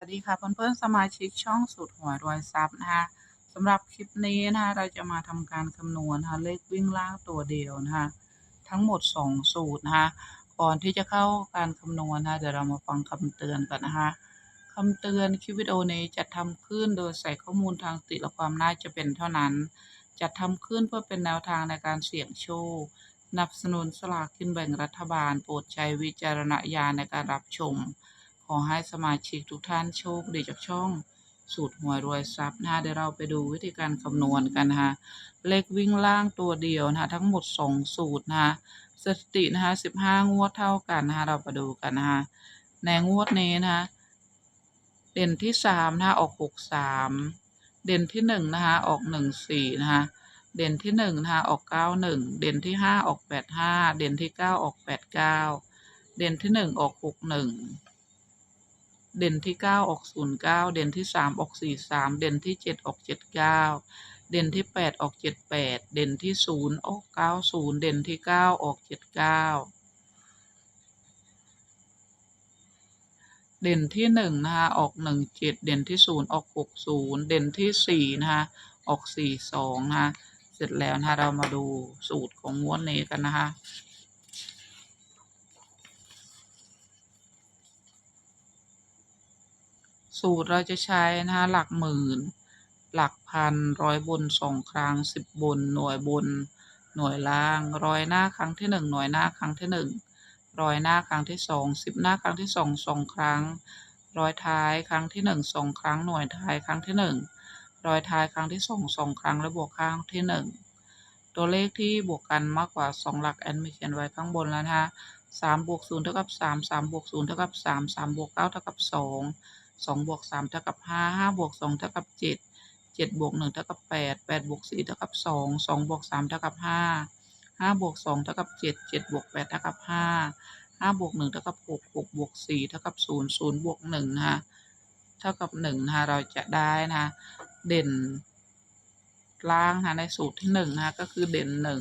สวัสดีค่ะเพื่อนๆสมาชิกช่องสูตรหวยรวยทรัพย์นะคะสำหรับคลิปนี้นะคะเราจะมาทำการคำนวณนะคะเลขวิ่งล่างตัวเดียวนะคะทั้งหมด 2 สูตรนะคะก่อนที่จะเข้าการคำนวณนะคะเดี๋ยวเรามาฟังคำเตือนกันนะคะคำเตือนคลิปวิดีโอนี้จะทำขึ้นโดยใส่ข้อมูลทางติและความน่าจะเป็นเท่านั้นจะทำขึ้นเพื่อเป็นแนวทางในการเสี่ยงโชคนับสนุนสลากกินแบ่งรัฐบาล โปรดใช้วิจารณญาณในการรับชม ขอให้สมาชิกทุกท่านโชคดีจากช่องสูตรหวยรวยทรัพย์นะคะเดี๋ยวเราไปดูวิธีการคำนวณกันนะคะเลขวิ่งล่างตัวเดียวนะคะทั้งหมด 2 สูตรนะคะสถิตินะคะ15 งวดเท่ากันนะคะเราไปดูกันนะคะในงวดนี้นะคะเด่นที่3นะคะออก 63 เด่นที่1นะคะออก14นะคะเด่นที่1นะคะออก 91 เด่นที่ 5 ออก 85 เด่นที่ 9 ออก 89 เด่นที่ 1 ออก 61 เด่นที่เก้าออกศูนย์เก้าเด่นที่สามออกสี่สามเด่นที่เจ็ดออกเจ็ดเก้าเด่นที่แปดออกเจ็ดแปดเด่นที่ศูนย์ออกเก้าศูนย์เด่นที่เก้าออกเจ็ดเก้าเด่นที่หนึ่งนะคะ ออกหนึ่งเจ็ดเด่นที่ศูนย์ออกหกศูนย์เด่นที่สี่นะคะ ออกสี่สองนะคะ เสร็จแล้วนะคะเรามาดูสูตรของงวดนี้กันนะคะ สูตรเราจะใช้นะคะหลักหมื่น หลักพันร้อยบนสองครั้งสิบบน หน่วยบน หน่วยล่างร้อยหน้าครั้งที่หนึ่งหน่วยหน้าครั้งที่หนึ่งร้อยหน้าครั้งที่สองสิบหน้าครั้งที่สองสองครั้ง ร้อยท้ายครั้งที่หนึ่งสองครั้งหน่วยท้ายครั้งที่หนึ่งร้อยท้ายครั้งที่สองสองครั้งและบวกครั้งที่หนึ่งตัวเลขที่บวกกันมากกว่าสองหลักแอนมีเขียนไว้ข้างบนแล้วนะคะสามบวกศูนย์เท่ากับสามสามบวกศูนย์เท่ากับสามสามบวกเก้าเท่ากับสอง สองบวกสามเท่ากับห้าห้าบวกสองเท่ากับเจ็ดเจ็ดบวกหนึ่งเท่ากับแปดแปดบวกสี่เท่ากับสองสองบวกสามเท่ากับห้าห้าบวกสองเท่ากับเจ็ดเจ็ดบวกแปดเท่ากับห้าห้าบวกหนึ่งเท่ากับหกหกบวกสี่เท่ากับศูนย์ศูนย์บวกหนึ่งนะคะเท่ากับหนึ่งนะคะเราจะได้นะคะเด่นล่างนะคะในสูตรที่หนึ่งนะคะก็คือเด่นหนึ่ง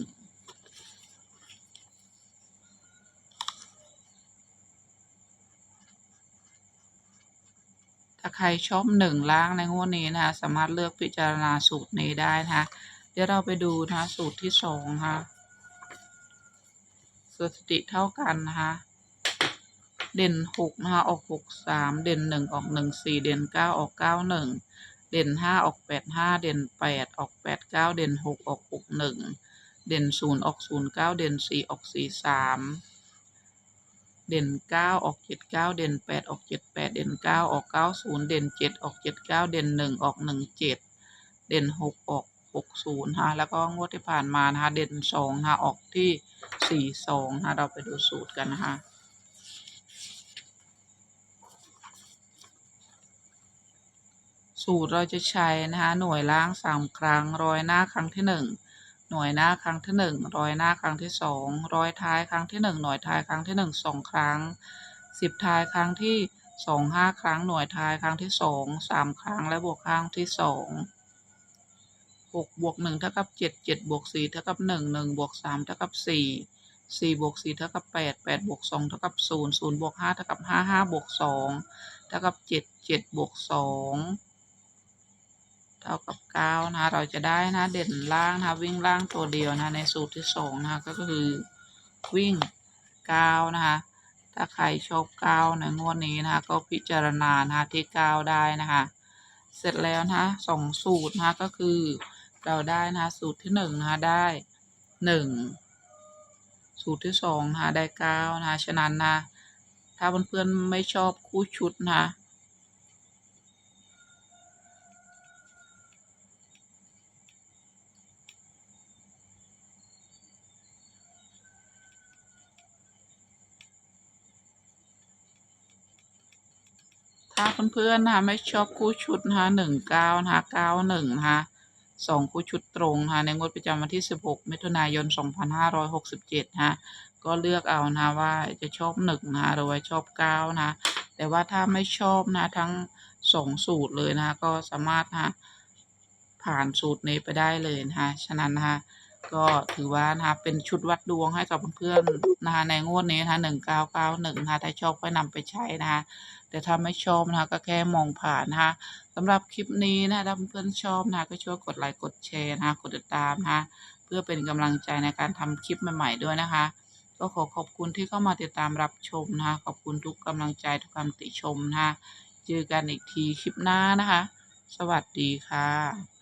าใครชอบหนึ่งล่างในงวดนี้นะคะสามารถเลือกพิจารณาสูตรนี้ได้นะคะเดี๋ยวเราไปดูนะคะสูตรที่สองนะคะสถิติเท่ากันนะคะเด่นหกนะคะออกหกสามเด่นหนึ่งออกหนึ่งสี่เด่นเก้าออกเก้าหนึ่งเด่นห้าออกแปดห้าเด่นแปดออกแปดเก้าเด่นหกออกหกหนึ่งเด่นศูนย์ออกศูนย์เก้าเด่นสี่ออกสี่สาม เด่นเก้าออกเจ็ดเก้าเด่นแปดออกเจ็ดแปดเด่นเก้าออกเก้าศูนย์เด่นเจ็ดออกเจ็ดเก้าเด่นหนึ่งออกหนึ่งเจ็ดเด่นหกออกหกศูนย์ฮะแล้วก็งวดที่ผ่านมานะคะเด่นสองฮะออกที่สี่สองฮะเราไปดูสูตรกันนะคะสูตรเราจะใช้นะคะหน่วยล่างสามครั้งรอยหน้าครั้งที่หนึ่ง หน่วยหน้าครั้งที่หนึ่งร้อยหน้าครั้งที่สองร้อยท้ายครั้งที่หนึ่งหน่วยท้ายครั้งที่หนึ่งสองครั้งสิบท้ายครั้งที่สองห้าครั้งหน่วยท้ายครั้งที่สองสามครั้งและบวกครั้งที่สองหกบวกหนึ่งเท่ากับเจ็ดเจ็ดบวกสี่เท่ากับหนึ่งหนึ่งบวกสามเท่ากับสี่สี่บวกสี่เท่ากับแปดแปดบวกสองเท่ากับศูนย์ศูนย์บวกห้าเท่ากับห้าห้าบวกสองเท่ากับเจ็ดเจ็ดบวกสอง เท่ากับเก้านะคะเราจะได้นะเด่นล่างนะวิ่งล่างตัวเดียวนะในสูตรที่สองนะก็คือวิ่งเก้านะคะถ้าใครชอบเก้าในงวดนี้นะคะก็พิจารณานะคะที่เก้าได้นะคะเสร็จแล้วนะคะสองสูตรนะคะก็คือเราได้นะคะสูตรที่หนึ่งนะคะได้หนึ่งสูตรที่สองนะคะได้เก้านะคะฉะนั้นนะถ้าเพื่อนๆไม่ชอบคู่ชุดนะคะ ถ้าเพื่อนๆนะคะไม่ชอบคู่ชุดนะคะหนึ่งเก้านะคะเก้าหนึ่งนะคะสองคู่ชุดตรงนะคะในงวดประจำวันที่สิบหกมิถุนายนสองพันห้าร้อยหกสิบเจ็ดนะคะก็เลือกเอานะคะว่าจะชอบหนึ่งนะคะหรือว่าชอบเก้านะคะแต่ว่าถ้าไม่ชอบนะทั้งสองสูตรเลยนะคะก็สามารถนะคะผ่านสูตรนี้ไปได้เลยนะคะฉะนั้นนะคะ ก็ถือว่านะคะเป็นชุดวัดดวงให้กับเพื่อนๆนะคะในงวดนี้นะคะ1991นะคะถ้าชอบก็นำไปใช้นะคะแต่ถ้าไม่ชอบนะคะก็แค่มองผ่านนะคะสำหรับคลิปนี้นะคะถ้าเพื่อนๆชอบนะคะก็ช่วยกดไลค์กดแชร์นะคะกดติดตามนะคะเพื่อเป็นกำลังใจในการทำคลิปใหม่ ๆด้วยนะคะ ก็ขอขอบคุณที่เข้ามาติดตามรับชมนะคะขอบคุณทุกกำลังใจทุกคำติชมนะคะเจอกันอีกทีคลิปหน้านะคะ สวัสดีค่ะ